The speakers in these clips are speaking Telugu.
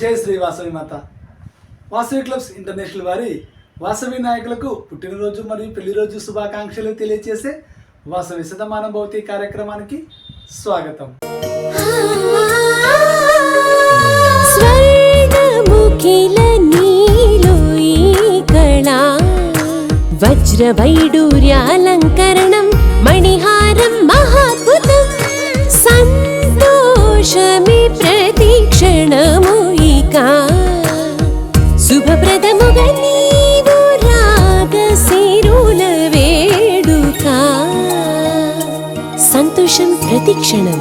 జై శ్రీ వాసవి మాత. వాసవి క్లబ్స్ ఇంటర్నేషనల్ వారి వాసవి నాయకులకు పుట్టినరోజు మరియు పెళ్ళి రోజు శుభాకాంక్షలు తెలియజేసే వాసవి శతమానం భౌతి కార్యక్రమానికి స్వాగతం. స్వర్గముఖిల నీలో వజ్రవైడూర్యాలంకరణం మణిహారం మహాద్భుతం సంతోషమి ప్రతి క్షణం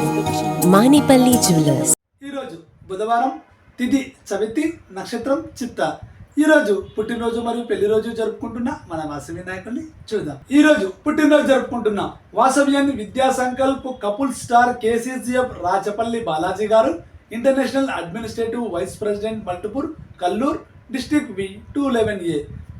మానిపల్లి జ్యువెలర్స్. ఈరోజు బుధవారం తిథి చవితి నక్షత్రం చిత్త. ఈరోజు పుట్టినరోజు మరియు పెళ్ళి రోజు జరుపుకుంటున్న మన వాసవి నాయకుల్ని చూద్దాం. ఈ రోజు పుట్టినరోజు జరుపుకుంటున్న వాసవ్యాన్ని Vidya Sankalp couple star KCCF Rachapalli Balaji గారు international administrative vice president multiple Kallur district V two eleven A.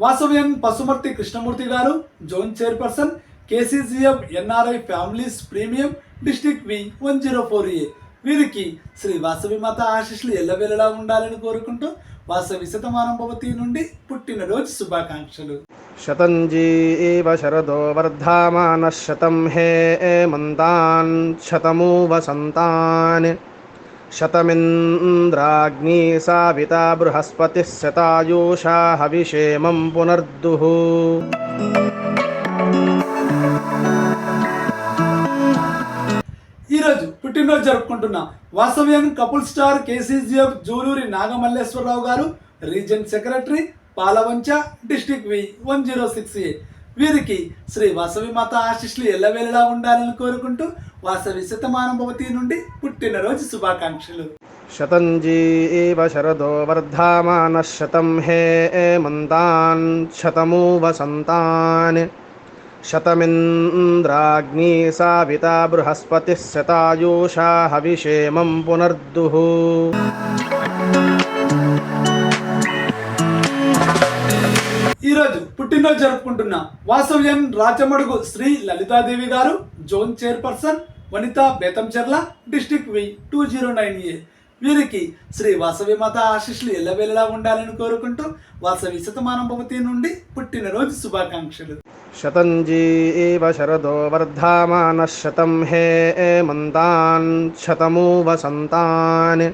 వాసవ్యన్ Pasumarthi Krishnamurthy గారు zone chairperson KCGM NRI families premium district V one zero four A. వీరికి శ్రీ వాసవి మాత ఆశీస్సులు ఎల్లవేళలా ఉండాలని కోరుకుంటూ వాసవి శతమానంభవతి నుండి పుట్టినరోజు శుభాకాంక్షలు. శతంజీ శరదో వర్ధమాన శతం హే మంతాన్ శతము వసంతాన్ शतमिन्द्राग्नी साविता बृहस्पतिः शतायुषा हविषेमं पुनर्दुः ఈ రోజు పుట్టినరోజు జరుపుకుంటున్న వాసవ్యన్ couple star KCGF Juluri Nagamalleswararao గారు region secretary Palvancha district V one zero six A వీరికి శ్రీ వాసవి మాత ఆశీస్సులు ఎల్లవేళలా ఉండాలని కోరుకుంటూ వాసవి శతమానం భవతి నుండి పుట్టినరోజు శుభాకాంక్షలు. శతంజీ శరదో వర్ధమాన శతం హే మంతాన్ శతమూ వసంతాన్ శతమింద్రాగ్ని సావిత బృహస్పతి శతాయూషా హవిషేమం పునర్దుః. ఈరోజు పుట్టినరోజు జరుపుకుంటున్న వాసవ్యం రాచమడుగు శ్రీ లలితాదేవి గారు zone chairperson Vanitha Betamcherla district V two zero nine A. వీరికి శ్రీ వాసవి మాత ఆశిష్లు ఎల్లవేళలా ఉండాలని కోరుకుంటూ వాసవి శతమానం భవతి నుండి పుట్టినరోజు శుభాకాంక్షలు. శతంజీ శరదో వర్ధమాన శతం హే మంతాన్ శతమూ వసంతాన్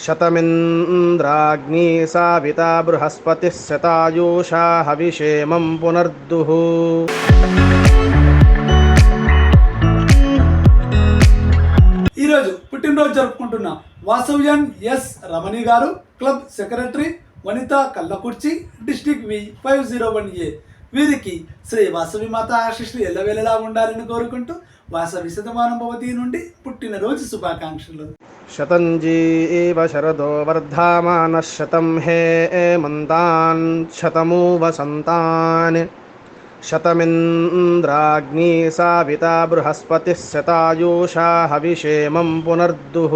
शतमिन्द्राग्नी साविता बृहस्पतिः शतायुषा हविषेमं पुनर्दुः ఈ రోజు పుట్టినరోజు జరుపుకుంటున్న వాసవ్యన్ ఎస్ రమణి గారు club secretary Vanitha Kallakurichi district V five zero one A వీరికి శ్రీ వాసవి మాత ఆశీస్సులు ఎల్లవేళలా ఉండాలని కోరుకుంటూ వాసవి శతమానుభవతి నుండి శుభాకాంక్షలు. శతంజీ ఏవ శరదో వర్ధమాన శతం హే మంతాన్ శతమూ వసంతాన్ శతమింద్రాగ్ని సావిత బృహస్పతి శతాయూషా హవిషేమం పునర్దుః.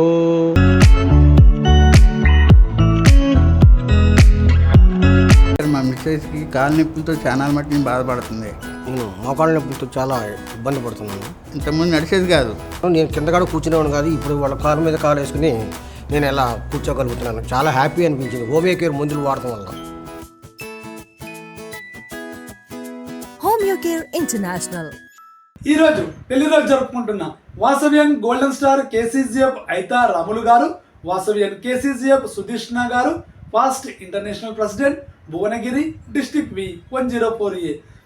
మా మిస్సెస్కి కాలు నొప్పులతో చాలా మట్టిని బాధపడుతుంది. మోకాళ్ళ నొప్పులతో చాలా ఇబ్బంది పడుతున్నాను. ఇంతకుముందు నడిచేది కాదు. నేను కింద కూడా కూర్చునేవాడు కాదు ఇప్పుడు వాళ్ళ కారు మీద కాలు వేసుకుని నేను ఎలా కూర్చోగలుగుతున్నాను. చాలా హ్యాపీ అనిపించింది. హోమియో కేర్ మందులు వాడటం వల్ల. Homeo Care International. ఈ రోజు పెళ్ళి రోజు జరుపుకుంటున్న Vasavyan golden star KCGF Aitha Ramulu గారు వాసవ్యన్ కేసీజీఎఫ్ సుధీష్ణ గారు past international president Bhuvanagiri district V one zero four A.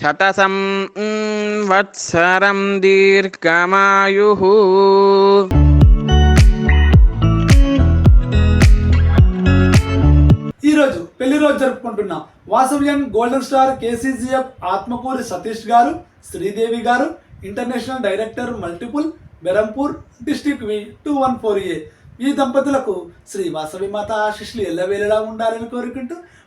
శతసం వత్సరం దీర్ఘమాయు. ఈ రోజు పెళ్ళి రోజు జరుపుకుంటున్నాం Vasavyam golden star KCGF Atmakuri Satish గారు శ్రీదేవి గారు international director multiple Berhampur district V two one four A. ఈ దంపతులకు శ్రీ వాసవి మాత ఆశిష్లు ఎల్లవేళలా ఉండాలని కోరుకుంటూ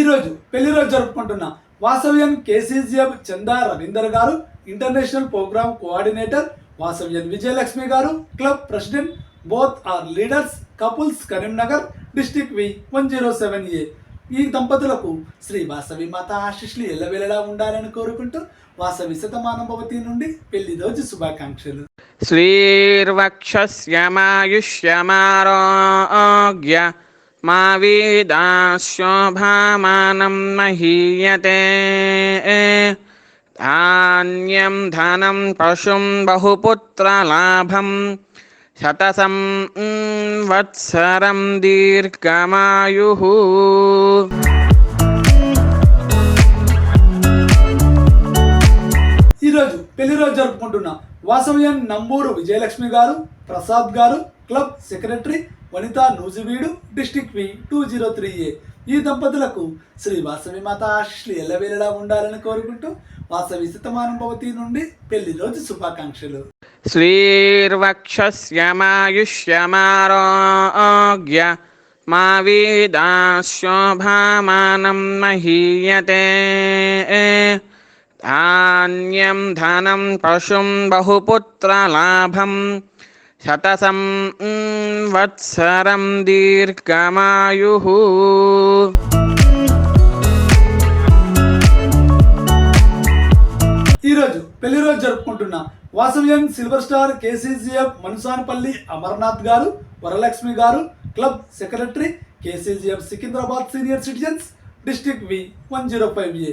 ఈరోజు రోజు పెళ్ళి రోజు జరుపుకుంటున్న వాసవ్యం KCGM Chanda Ravinder garu international programme coordinator Vasavyam Vijayalakshmi గారు club president both are leaders couples Karimnagar district V one zero seven A. ఈ దంపతులకు శ్రీ వాసవి మాత ఆశిష్లు ఎల్లవేళలా ఉండాలని కోరుకుంటూ వాసవి శతమానభవతి నుండి పెళ్ళి రోజు శుభాకాంక్షలు. శ్రీర్వక్షస్యమాయుష్యమారోగ్య మా వీదాశోభామానం మహీయతే ధాన్యం ధనం పశుం బహుపుత్రలాభం శతసం వత్సరం దీర్ఘమాయు ఈరోజు పెళ్ళి రోజు జరుపుకుంటున్న వాసవ్యం నంబూరు విజయలక్ష్మి గారు ప్రసాద్ గారు club secretary Vanitha Nuzvid district V two zero three A. ఈ దంపతులకు శ్రీ వాసవి మాత ఆశిష్లు ఎల్లవేళలా ఉండాలని కోరుకుంటూ వాసవి శతమానం భవతి నుండి పెళ్ళి రోజు శుభాకాంక్షలు. శ్రీర్వక్షమాయుష్యమారోగ్య మా వీదాశోభామానం మహీయతే. ధాన్యం ధనం పశుం బహుపుత్రలాభం శతసం వత్సరం దీర్ఘమాయు ఈరోజు రోజు పెళ్ళి రోజు జరుపుకుంటున్న Vasavyam silver star KCGF Manusanapalli Amarnath గారు వరలక్ష్మి గారు club secretary KCGF Secunderabad senior citizens district V one zero five A.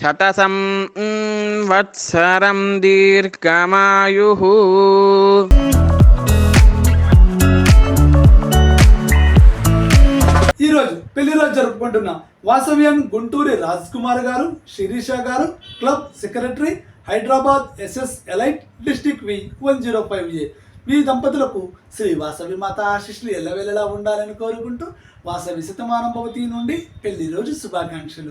శతసం వత్సరం దీర్ఘమాయు. ఈరోజు పెళ్ళి రోజు జరుపుకుంటున్న వాసవ్యన్ గుంటూరి రాజ్ కుమార్ గారు శిరీష గారు club secretary Hyderabad SS elite district V one zero five A. మీ దంపతులకు శ్రీ వాసవి మాత ఆశిష్లు ఎల్లవేళలా ఉండాలని కోరుకుంటూ వాసవి శతమానం భవతి నుండి పెళ్ళి రోజు శుభాకాంక్షలు.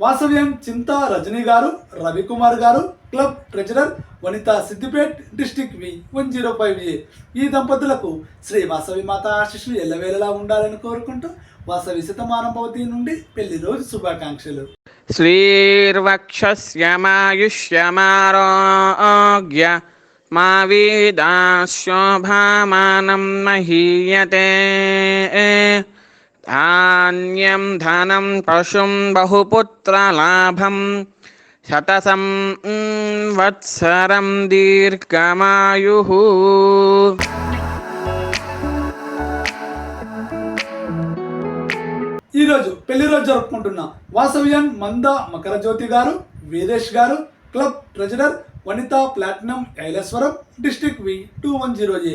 వాసవ్యం చింతా రజనీ గారు రవికుమార్ గారు club treasurer Vanitha Siddipet district V one zero five A. ఈ దంపతులకు శ్రీ వాసవి మాత ఆశిష్లు ఎల్లవేళలా ఉండాలని కోరుకుంటూ వాసవి శతమానభవతి నుండి పెళ్ళి రోజు శుభాకాంక్షలు. శ్రీర్వక్షమాయుష్యమారోగ్య మా వీదాశోభామానం మహీయతే. ధాన్యం ధనం పశుం బహుపుత్రలాభం శతసం వత్సరం దీర్ఘమాయు ఈరోజు పెళ్ళి రోజు జరుపుకుంటున్న వాసవ్యన్ మంద మకర జ్యోతి గారు వీరేష్ గారు club treasurer Vanitha platinum Aileswaram district V two one zero A.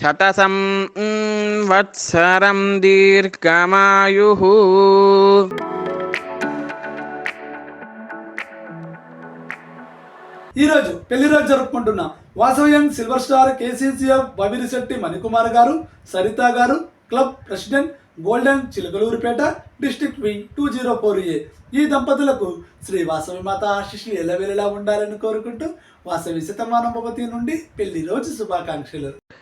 శతసం వత్సరం దీర్ఘమాయు. ఈరోజు పెళ్ళి రోజు జరుపుకుంటున్న Vasavyam silver star KCCF Bavirisetti Manikumar గారు సరిత గారు club president golden Chilakaluripet district V two zero four A. ఈ దంపతులకు శ్రీ వాసవి మాత ఎలా వేళలా ఉండాలని కోరుకుంటూ వాసవి శతమానం నుండి పెళ్ళి రోజు శుభాకాంక్షలు.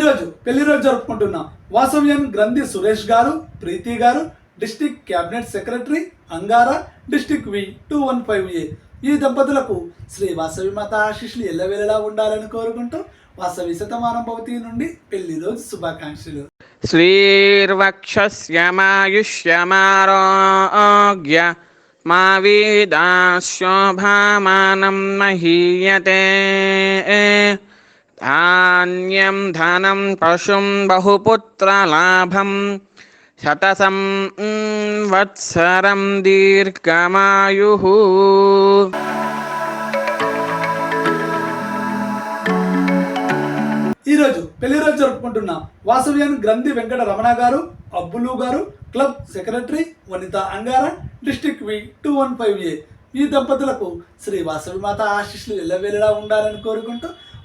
ఈరోజు పెళ్ళి రోజు జరుపుకుంటున్న వాసవ్యం గ్రంథి సురేష్ గారు ప్రీతి గారు district cabinet secretary Angara district V two one five A. ఈ దంపతులకు శ్రీ వాసవి మాత ఆశిష్లు ఎల్లవేళలా ఉండాలని కోరుకుంటూ వాసవి శతమానం భవతి నుండి పెళ్ళి రోజు శుభాకాంక్షలు. శ్రీర్వక్షమాయుష్యమారోగ్య మా వీదాశోభామానం మహీయతే. ధాన్యం ధనం పశుం బహుపుత్రలాభం శతసం వత్సరం దీర్ఘమాయు ఈరోజు పెళ్ళి రోజు జరుపుకుంటున్న వాసవ్యాన్ గ్రంథి వెంకట రమణ గారు అబ్బులు గారు club secretary Vanitha Angara district V two one five A ఈ దంపతులకు శ్రీ వాసవి మాత ఆశీస్సులు ఎల్లవేళలా ఉండాలని కోరుకుంటూ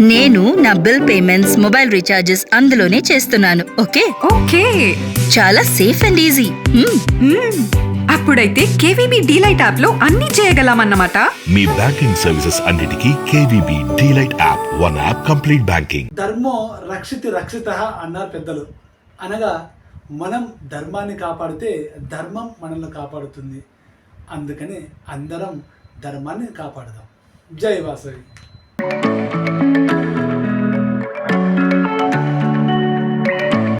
నేను నా బిల్ పేమెంట్స్ మొబైల్ రీఛార్జెస్ అందులోనే చేస్తున్నాను. ఓకే? ఓకే. చాలా సేఫ్ అండ్ ఈజీ. అప్పుడైతే కేవీబీ డీలైట్ యాప్లో అన్ని చేయగలమన్నమాట. మీ బ్యాంకింగ్ సర్వీసెస్ అన్నిటికీ KVB DLite app one app complete banking. ధర్మో రక్షితి రక్షిత అన్నారు పెద్దలు. అనగా మనం ధర్మాన్ని కాపాడితే ధర్మం మనల్ని కాపాడుతుంది. అందుకని అందరం ధర్మాన్ని కాపాడదాం. జై వాసవి.